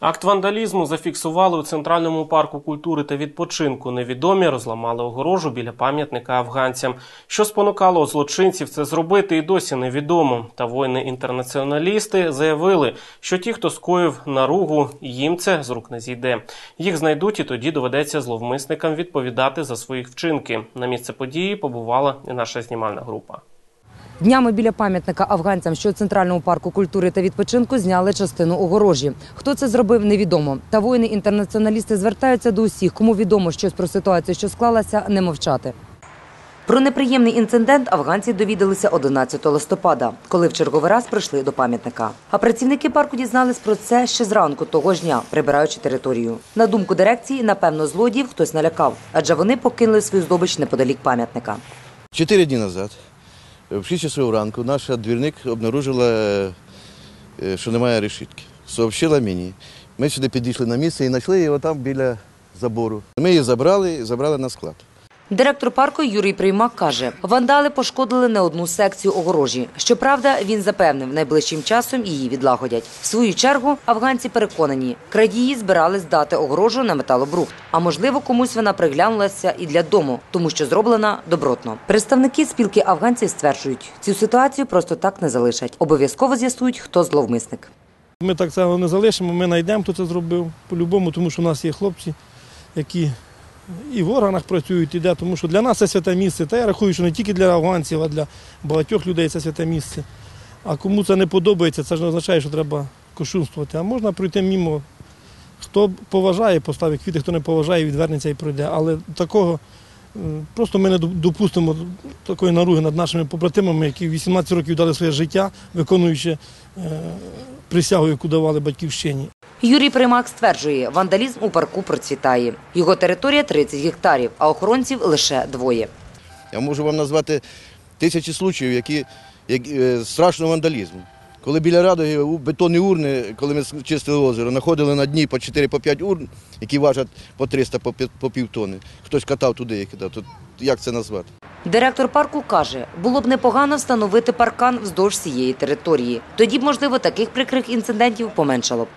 Акт вандалізму зафіксували у центральному парку культури та відпочинку. Невідомі розламали огорожу біля пам'ятника афганцям. Що спонукало злочинців це зробити, і досі невідомо. Та воїни-інтернаціоналісти заявили, що ті, хто скоїв наругу, їм це з рук не зійде. Їх знайдуть, і тоді доведеться зловмисникам відповідати за свої вчинки. На місце події побувала і наша знімальна група. Днями біля пам'ятника афганцям, що у центральному парку культури та відпочинку, зняли частину огорожі. Хто це зробив, невідомо. Та воїни-інтернаціоналісти звертаються до усіх, кому відомо щось про ситуацію, що склалася, не мовчати. Про неприємний інцидент афганці довідалися 11 листопада, коли в черговий раз прийшли до пам'ятника. А працівники парку дізнались про це ще зранку того ж дня, прибираючи територію. На думку дирекції, напевно, злодіїв хтось налякав, адже вони покинули свою здобич неподалік пам'ятника. Чотири дні назад, в 6 часов ранку, наша двірник обнаружила, е, що немає решітки. Сообщила мені. Ми сюди підійшли на місце і знайшли його там біля забору. Ми її забрали і забрали на склад. Директор парку Юрій Приймак каже, вандали пошкодили не одну секцію огорожі. Щоправда, він запевнив, найближчим часом її відлагодять. В свою чергу афганці переконані, крадії збирались здати огорожу на металобрухт. А можливо, комусь вона приглянулася і для дому, тому що зроблена добротно. Представники спілки афганців стверджують, цю ситуацію просто так не залишать. Обов'язково з'ясують, хто зловмисник. Ми так цього не залишимо, ми знайдемо, хто це зробив по-любому, тому що в нас є хлопці, які і в органах працюють, і тому що для нас це святе місце. Та я рахую, що не тільки для афганців, а для багатьох людей це святе місце. А кому це не подобається, це ж не означає, що треба кощунствувати. А можна пройти мімо. Хто поважає, поставить квіти, хто не поважає, відвернеться і пройде. Але такого е, просто ми не допустимо такої наруги над нашими побратимами, які 18 років дали своє життя, виконуючи е, присягу, яку давали батьківщині. Юрій Примак стверджує, вандалізм у парку процвітає. Його територія 30 гектарів, а охоронців лише двоє. Я можу вам назвати тисячі случаїв, які, які е, страшного вандалізму. Коли біля Радоги у бетонні урни, коли ми чистили озеро, знаходили на дні по 4-5 урн, які важать по 300 по пів- по півтони. Хтось катав туди і кидав. Тут як це назвати? Директор парку каже, було б непогано встановити паркан вздовж цієї території. Тоді б, можливо, таких прикрих інцидентів поменшало б.